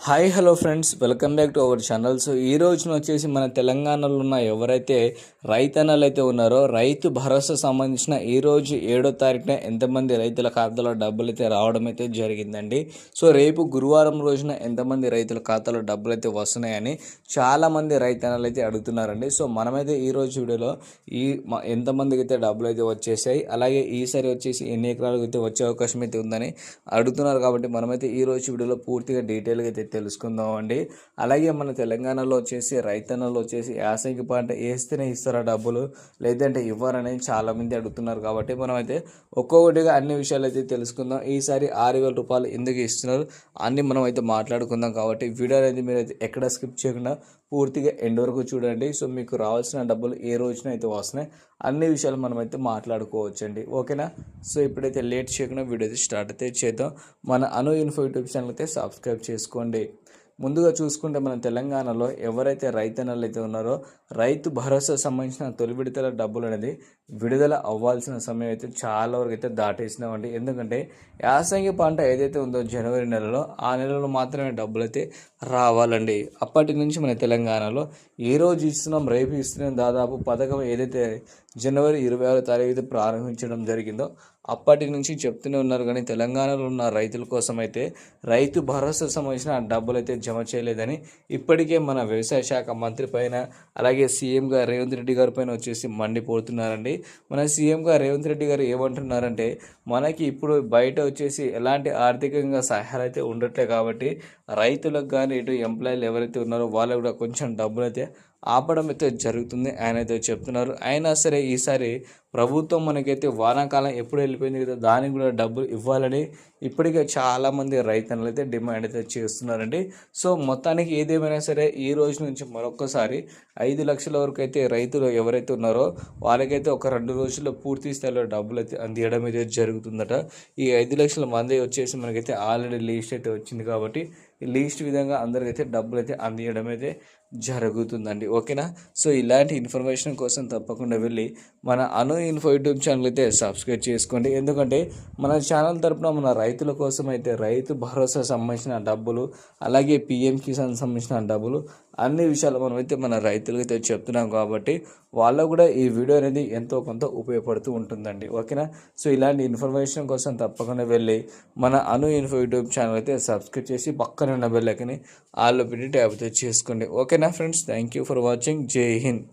Hi hello friends welcome back to our channel so ఈ రోజున వచ్చేసి మన తెలంగాణలో ఉన్న ఎవరైతే రైతన్నలు అయితే ఉన్నారో రైతు భరోసా సంబంధించిన ఈ రోజు ఏడో తారీఖున ఎంతమంది రైతుల ఖాతాలో డబ్బులు అయితే రావడం అయితే జరిగిందండి. సో రేపు గురువారం రోజున ఎంతమంది రైతుల ఖాతాలో డబ్బులు అయితే వస్తున్నాయని చాలామంది రైతన్నలు అయితే అడుగుతున్నారండి. సో మనమైతే ఈ రోజు వీడియోలో ఈ ఎంతమందికి అయితే డబ్బులు అయితే వచ్చేసాయి అలాగే ఈసారి వచ్చేసి ఎన్ని ఎకరాలకు అయితే వచ్చే అవకాశం అయితే ఉందని అడుగుతున్నారు కాబట్టి మనమైతే ఈ రోజు వీడియోలో పూర్తిగా డీటెయిల్గా అయితే తెలుసుకుందాం అండి అలాగే మన తెలంగాణలో వచ్చేసి రైతన్నలు వచ్చేసి యాసంగి పంట వేస్తేనే ఇస్తారా డబ్బులు? లేదంటే ఇవ్వరని చాలామంది అడుగుతున్నారు కాబట్టి మనమైతే ఒక్కొక్కటిగా అన్ని విషయాలు అయితే తెలుసుకుందాం. ఈసారి ఆరు వేల రూపాయలు ఎందుకు ఇస్తున్నారు అన్ని మనం అయితే మాట్లాడుకుందాం కాబట్టి వీడియో అనేది మీరు అయితే ఎక్కడ స్కిప్ చేయకుండా పూర్తిగా ఎండ్ వరకు చూడండి. సో మీకు రావాల్సిన డబ్బులు ఏ రోజున అయితే వస్తున్నాయి అన్ని విషయాలు మనం అయితే మాట్లాడుకోవచ్చండి. ఓకేనా? సో ఇప్పుడైతే లేట్ చేయకుండా వీడియో అయితే స్టార్ట్ అయితే చేద్దాం. మన అను ఇన్ఫో యూట్యూబ్ ఛానల్ అయితే సబ్స్క్రైబ్ చేసుకోండి. ముందుగా చూసుకుంటే మన తెలంగాణలో ఎవరైతే రైతన్నలు అయితే ఉన్నారో రైతు భరోసా సంబంధించిన తొలి విడతల డబ్బులు అనేది విడుదల అవ్వాల్సిన సమయం అయితే చాలా వరకు అయితే దాటేసినామండి. ఎందుకంటే యాసంగి పంట ఏదైతే ఉందో జనవరి నెలలో ఆ నెలలో మాత్రమే డబ్బులు అయితే రావాలండి. అప్పటి నుంచి మన తెలంగాణలో ఏ రోజు ఇస్తున్నాం రేపు ఇస్తున్నాం దాదాపు పథకం ఏదైతే జనవరి ఇరవై ఆరో తారీఖు అయితే ప్రారంభించడం జరిగిందో అప్పటి నుంచి చెప్తూనే ఉన్నారు కానీ తెలంగాణలో ఉన్న రైతుల కోసం అయితే రైతు భరోసా సంబంధించిన డబ్బులు అయితే జమ చేయలేదని ఇప్పటికే మన వ్యవసాయ శాఖ మంత్రి పైన అలాగే సీఎంగా రేవంత్ రెడ్డి గారి పైన వచ్చేసి మండిపోతున్నారండి. మన సీఎంగా రేవంత్ రెడ్డి గారు ఏమంటున్నారంటే మనకి ఇప్పుడు బయట వచ్చేసి ఎలాంటి ఆర్థికంగా సహాయాలు అయితే ఉండట్లే కాబట్టి రైతులకు కానీ ఇటు ఎంప్లాయీలు ఎవరైతే ఉన్నారో వాళ్ళకు కూడా కొంచెం డబ్బులు అయితే ఆపడం అయితే జరుగుతుంది. ఆయన అయితే చెప్తున్నారు. అయినా సరే ఈసారి ప్రభుత్వం మనకైతే వానాకాలం ఎప్పుడు వెళ్ళిపోయింది కదా దానికి కూడా డబ్బులు ఇవ్వాలని ఇప్పటికే చాలామంది రైతన్నలు అయితే డిమాండ్ అయితే చేస్తున్నారండి. సో మొత్తానికి ఏదేమైనా సరే ఈ రోజు నుంచి మరొకసారి ఐదు లక్షల వరకు అయితే రైతులు ఎవరైతే ఉన్నారో వాళ్ళకైతే ఒక రెండు రోజుల్లో పూర్తి స్థాయిలో డబ్బులు అయితే అందియడం అయితే జరుగుతుందట. ఈ ఐదు లక్షల మంది వచ్చేసి మనకైతే ఆల్రెడీ లీస్ట్ అయితే వచ్చింది కాబట్టి ఈ లీస్ట్ విధంగా అందరికైతే డబ్బులు అయితే అందియడం అయితే జరుగుతుందండి. ఓకేనా? సో ఇలాంటి ఇన్ఫర్మేషన్ కోసం తప్పకుండా వెళ్ళి మన అను ఇన్ఫో యూట్యూబ్ ఛానల్ అయితే సబ్స్క్రైబ్ చేసుకోండి. ఎందుకంటే మన ఛానల్ తరపున మన రైతుల కోసం అయితే రైతు భరోసా సంబంధించిన డబ్బులు అలాగే పిఎం కిసాన్ సంబంధించిన డబ్బులు అన్ని విషయాలు మనమైతే మన రైతులకు అయితే చెప్తున్నాం కాబట్టి వాళ్ళకు కూడా ఈ వీడియో అనేది ఎంతో కొంత ఉపయోగపడుతూ ఉంటుందండి. ఓకేనా? సో ఇలాంటి ఇన్ఫర్మేషన్ కోసం తప్పకుండా వెళ్ళి మన అను ఇన్ఫో యూట్యూబ్ ఛానల్ అయితే సబ్స్క్రైబ్ చేసి పక్కన ఉన్న బెల్లకని ఆల్లో పెట్టి ట్యాప్ చేసుకోండి. ఓకే ಓಕೆನಾ friends thank you for watching Jai Hind